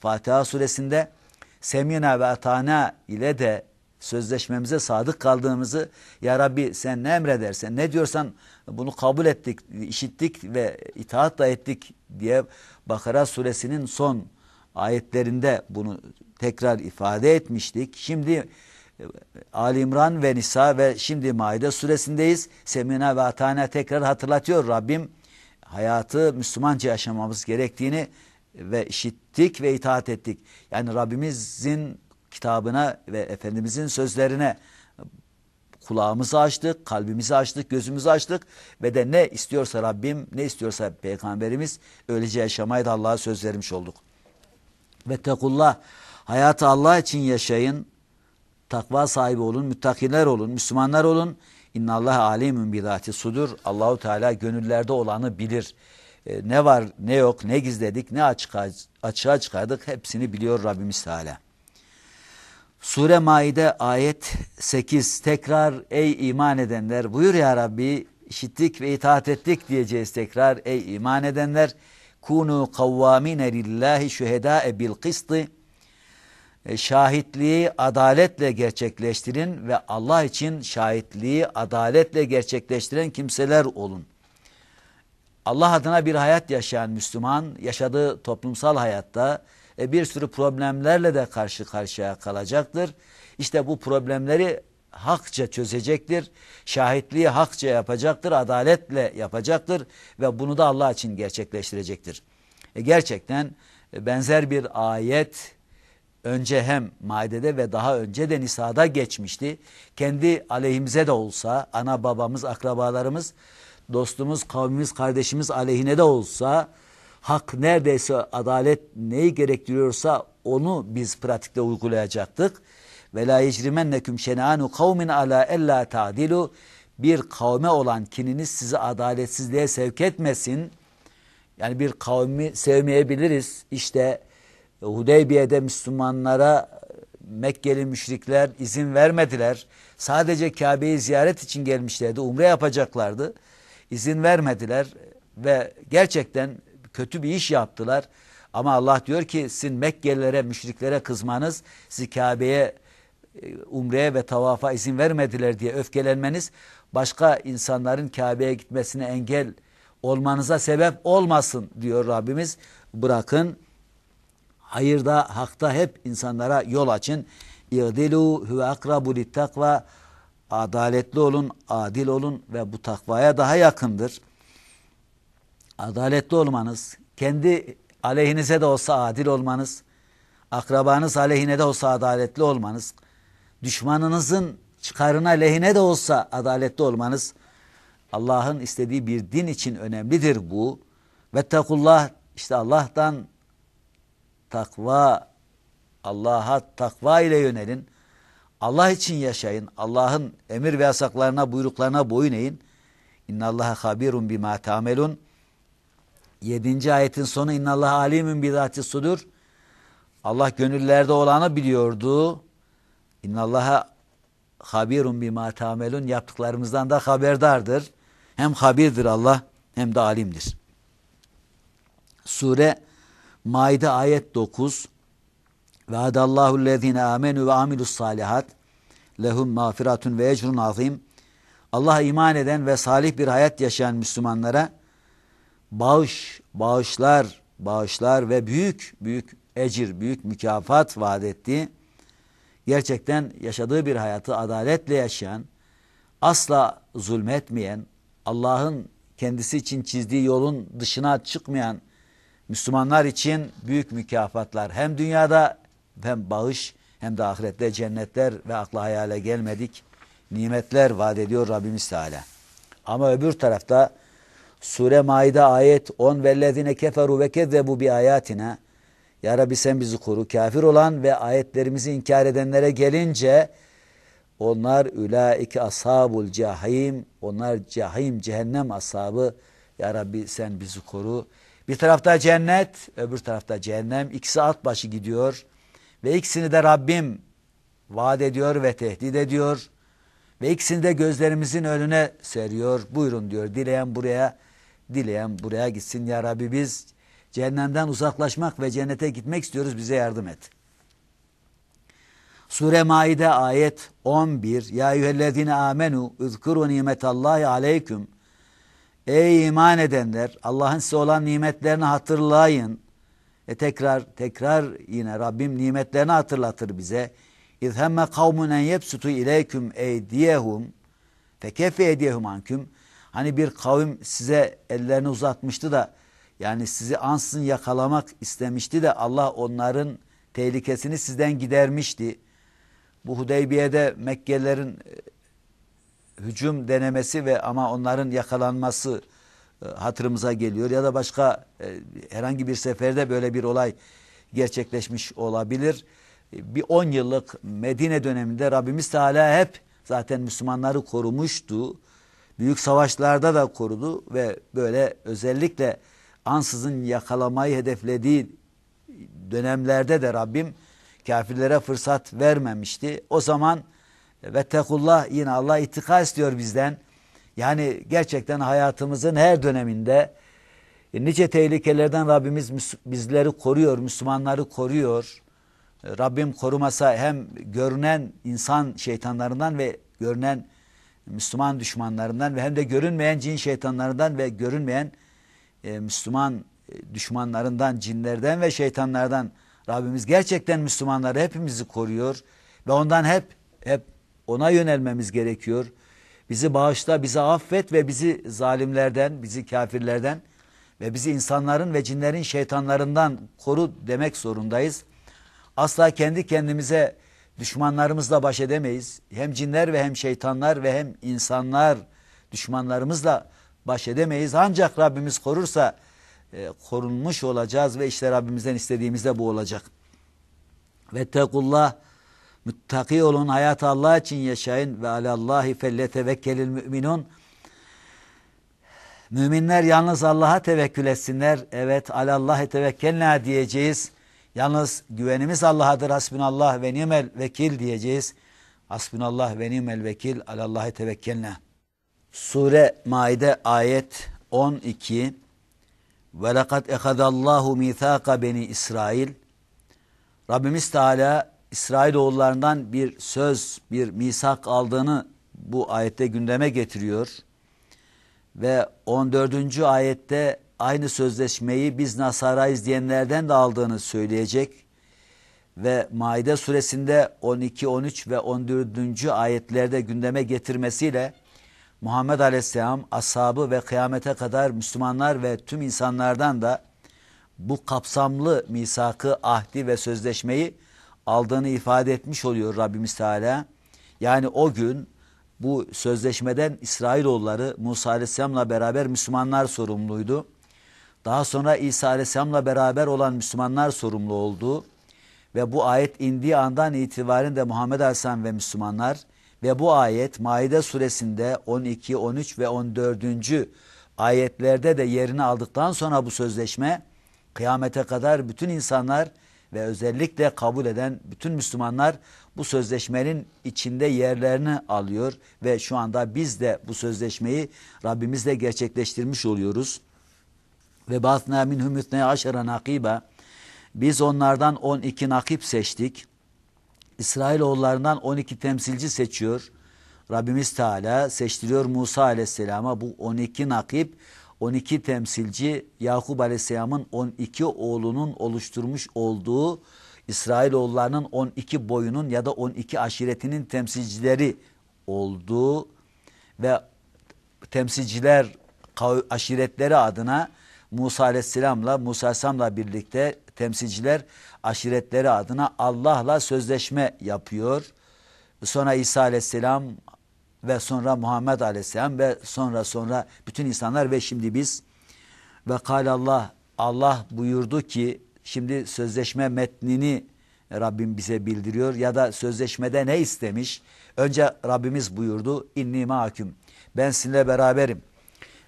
Fatiha suresinde Semina ve Atana ile de sözleşmemize sadık kaldığımızı Ya Rabbi sen ne emredersen ne diyorsan bunu kabul ettik, işittik ve itaat da ettik diye Bakara suresinin son ayetlerinde bunu tekrar ifade etmiştik. Şimdi e, Ali İmran ve Nisa ve şimdi Maide suresindeyiz. Semina ve Atana tekrar hatırlatıyor Rabbim hayatı Müslümanca yaşamamız gerektiğini ve işittik ve itaat ettik. Yani Rabbimizin kitabına ve Efendimizin sözlerine kulağımızı açtık, kalbimizi açtık, gözümüzü açtık ve de ne istiyorsa Rabbim, ne istiyorsa Peygamberimiz öylece yaşamayı da Allah'a söz vermiş olduk. Ve tekullah, hayatı Allah için yaşayın, takva sahibi olun, müttakiler olun, Müslümanlar olun. İnna Allah alimun bidati sudur. Allahu Teala gönüllerde olanı bilir. E, ne var, ne yok, ne gizledik, ne açığa, açığa çıkardık hepsini biliyor Rabbimiz Teala. Sure Maide ayet 8 tekrar ey iman edenler buyur ya Rabbi işittik ve itaat ettik diyeceğiz tekrar ey iman edenler kunu kavvamine lillahi şühedâe bil kıstı e, şahitliği adaletle gerçekleştirin ve Allah için şahitliği adaletle gerçekleştiren kimseler olun. Allah adına bir hayat yaşayan Müslüman yaşadığı toplumsal hayatta e, bir sürü problemlerle de karşı karşıya kalacaktır. İşte bu problemleri hakça çözecektir. Şahitliği hakça yapacaktır, adaletle yapacaktır ve bunu da Allah için gerçekleştirecektir. E gerçekten e, benzer bir ayet önce hem Maide'de ve daha önce de Nisa'da geçmişti. Kendi aleyhimize de olsa, ana babamız, akrabalarımız, dostumuz, kavmimiz, kardeşimiz aleyhine de olsa hak neredeyse adalet neyi gerektiriyorsa onu biz pratikte uygulayacaktık. Ve la yecrimenneküm şen'anu kavmin ala ella ta'dilu bir kavme olan kininiz sizi adaletsizliğe sevk etmesin. Yani bir kavmi sevmeyebiliriz. İşte Hudeybiye'de Müslümanlara Mekkeli müşrikler izin vermediler. Sadece Kabe'yi ziyaret için gelmişlerdi. Umre yapacaklardı. İzin vermediler ve gerçekten kötü bir iş yaptılar. Ama Allah diyor ki sizin Mekkelilere, müşriklere kızmanız, sizi Kabe'ye, e, umreye ve tavafa izin vermediler diye öfkelenmeniz, başka insanların Kabe'ye gitmesine engel olmanıza sebep olmasın diyor Rabbimiz. Bırakın hayırda, hakta hep insanlara yol açın. İ'dilu huve akrabu littakva adaletli olun, adil olun ve bu takvaya daha yakındır adaletli olmanız, kendi aleyhinize de olsa adil olmanız, akrabanız aleyhine de olsa adaletli olmanız, düşmanınızın çıkarına lehine de olsa adaletli olmanız, Allah'ın istediği bir din için önemlidir bu. Ve tekullah işte Allah'tan takva, Allah'a takva ile yönelin. Allah için yaşayın. Allah'ın emir ve yasaklarına, buyruklarına boyun eğin. İnna Allaha habirun bima tamelun. 7. ayetin sonu innallah alimun bizati sudur. Allah gönüllerde olanı biliyordu. İnnallaha habirun bima tamelun yaptıklarımızdan da haberdardır. Hem habirdir Allah hem de alimdir. Sure Maide ayet 9 ve adallahu lezine amenu ve amilus salihat lehum mağfiratun ve ecrun azim Allah'a iman eden ve salih bir hayat yaşayan Müslümanlara bağış, bağışlar, bağışlar ve büyük büyük ecir, büyük mükafat vaat etti. Gerçekten yaşadığı bir hayatı adaletle yaşayan, asla zulmetmeyen, Allah'ın kendisi için çizdiği yolun dışına çıkmayan Müslümanlar için büyük mükafatlar hem dünyada hem bağış hem de ahirette cennetler ve akla hayale gelmedik nimetler vaat ediyor Rabbimiz Teala. Ama öbür tarafta Sure Maide ayet 10 vellezine keferu ve kezzebu bi ayatina Ya Rabbi sen bizi koru. Kafir olan ve ayetlerimizi inkar edenlere gelince onlar ülaike ashabul cahim onlar cahim cehennem ashabı Ya Rabbi sen bizi koru. Bir tarafta cennet öbür tarafta cehennem ikisi alt başı gidiyor ve ikisini de Rabbim vaat ediyor ve tehdit ediyor ve ikisini de gözlerimizin önüne seriyor. Buyurun diyor dileyen buraya Dileyen buraya gitsin ya Rabbi biz Cehennemden uzaklaşmak ve cennete gitmek istiyoruz. Bize yardım et. Sure Maide ayet 11. Ya eyyühellezine amenu üzkuru nimetallahi aleyküm. Ey iman edenler Allah'ın size olan nimetlerini hatırlayın. E tekrar tekrar yine Rabbim nimetlerini hatırlatır bize. İzhemme kavmun en yepsutu ileyküm eydiyehum fekefe ediyehum anküm. Hani bir kavim size ellerini uzatmıştı da yani sizi ansızın yakalamak istemişti de Allah onların tehlikesini sizden gidermişti. Bu Hudeybiye'de Mekkelilerin e, hücum denemesi ve ama onların yakalanması hatırımıza geliyor ya da başka e, herhangi bir seferde böyle bir olay gerçekleşmiş olabilir. Bir 10 yıllık Medine döneminde Rabbimiz Teala hep zaten Müslümanları korumuştu. Büyük savaşlarda da korudu ve böyle özellikle ansızın yakalamayı hedeflediği dönemlerde de Rabbim kafirlere fırsat vermemişti. O zaman ve tekullah yine Allah itika istiyor bizden. Yani gerçekten hayatımızın her döneminde e, nice tehlikelerden Rabbimiz bizleri koruyor, Müslümanları koruyor. E, Rabbim korumasa hem görünen insan şeytanlarından ve görünen Müslüman düşmanlarından ve hem de görünmeyen cin şeytanlarından ve görünmeyen e, Müslüman düşmanlarından, cinlerden ve şeytanlardan Rabbimiz gerçekten Müslümanları hepimizi koruyor ve ondan hep hep ona yönelmemiz gerekiyor. Bizi bağışla, bizi affet ve bizi zalimlerden, bizi kafirlerden ve bizi insanların ve cinlerin şeytanlarından koru demek zorundayız. Asla kendi kendimize düşmanlarımızla baş edemeyiz. Hem cinler ve hem şeytanlar ve hem insanlar düşmanlarımızla baş edemeyiz. Ancak Rabbimiz korursa e, korunmuş olacağız ve işte Rabbimizden istediğimiz bu olacak. Ve tekullah müttaki olun hayatı Allah için yaşayın ve alallahi felletevekkelil müminun. Müminler yalnız Allah'a tevekkül etsinler. Evet alallahi tevekkelna diyeceğiz. Yalnız güvenimiz Allah'adır. Hasbunallah ve nimel vekil diyeceğiz. Hasbunallah ve nimel vekil alallahi tevekkelna. Sure Maide ayet 12 ve lekad ehadallahu mithaka beni İsrail Rabbimiz Teala İsrailoğullarından bir söz, bir misak aldığını bu ayette gündeme getiriyor. Ve 14. ayette aynı sözleşmeyi biz Nasara izleyenlerden de aldığını söyleyecek. Ve Maide suresinde 12, 13 ve 14. ayetlerde gündeme getirmesiyle Muhammed Aleyhisselam, ashabı ve kıyamete kadar Müslümanlar ve tüm insanlardan da bu kapsamlı misakı, ahdi ve sözleşmeyi aldığını ifade etmiş oluyor Rabbimiz Teala. Yani o gün bu sözleşmeden İsrailoğulları Musa Aleyhisselam'la beraber Müslümanlar sorumluydu. Daha sonra İsa Aleyhisselam'la beraber olan Müslümanlar sorumlu oldu. Ve bu ayet indiği andan itibaren de Muhammed Aleyhisselam ve Müslümanlar ve bu ayet Maide suresinde 12, 13 ve 14. ayetlerde de yerini aldıktan sonra bu sözleşme kıyamete kadar bütün insanlar ve özellikle kabul eden bütün Müslümanlar bu sözleşmenin içinde yerlerini alıyor ve şu anda biz de bu sözleşmeyi Rabbimizle gerçekleştirmiş oluyoruz. Ve batna minhum aşara nakiba biz onlardan 12 nakip seçtik. İsrailoğullarından 12 temsilci seçiyor. Rabbimiz Teala seçtiriyor Musa Aleyhisselam'a bu 12 nakip 12 temsilci Yakup Aleyhisselam'ın 12 oğlunun oluşturmuş olduğu İsrailoğullarının 12 boyunun ya da 12 aşiretinin temsilcileri olduğu ve temsilciler aşiretleri adına Musa Aleyhisselam'la Musa Aleyhisselam'la birlikte temsilciler aşiretleri adına Allah'la sözleşme yapıyor. Sonra İsa Aleyhisselam ve sonra Muhammed Aleyhisselam ve sonra sonra bütün insanlar ve şimdi biz ve Allah Allah buyurdu ki şimdi sözleşme metnini Rabbim bize bildiriyor ya da sözleşmede ne istemiş? Önce Rabbimiz buyurdu inni mahkum ben sizinle beraberim.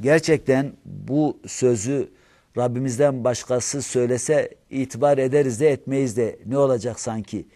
Gerçekten bu sözü Rabbimizden başkası söylese itibar ederiz de etmeyiz de ne olacak sanki?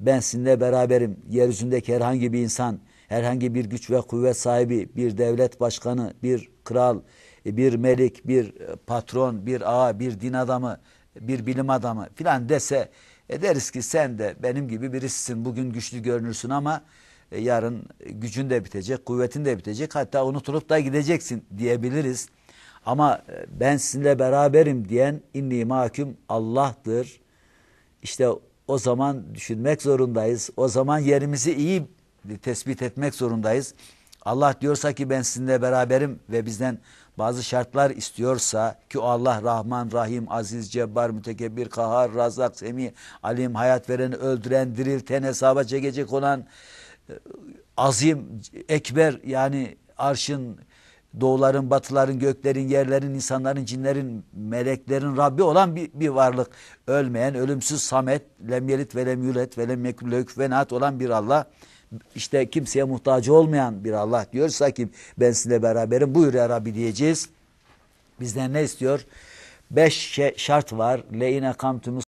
Ben sizinle beraberim. Yeryüzündeki herhangi bir insan, herhangi bir güç ve kuvvet sahibi, bir devlet başkanı, bir kral, bir melik, bir patron, bir ağa, bir din adamı, bir bilim adamı filan dese e deriz ki sen de benim gibi birisisin. Bugün güçlü görünürsün ama e, yarın gücün de bitecek, kuvvetin de bitecek. Hatta unutulup da gideceksin diyebiliriz. Ama e, ben sizinle beraberim diyen inni mahkum Allah'tır. İşte o zaman düşünmek zorundayız. O zaman yerimizi iyi tespit etmek zorundayız. Allah diyorsa ki ben sizinle beraberim ve bizden bazı şartlar istiyorsa ki o Allah Rahman, Rahim, Aziz, Cebbar, Mütekebbir, Kahar, Razak, Semi, Alim, hayat veren, öldüren, dirilten, hesaba çekecek olan e, azim, ekber yani arşın, doğuların, batıların, göklerin, yerlerin, insanların, cinlerin, meleklerin Rabbi olan bir, bir varlık. Ölmeyen, ölümsüz, samet, lem yelit ve lem yulet ve lem ahad olan bir Allah. İşte kimseye muhtaç olmayan bir Allah diyorsa ki ben sizinle beraberim buyur ya Rabbi diyeceğiz. Bizden ne istiyor? Beş şart var. Leine kamtumus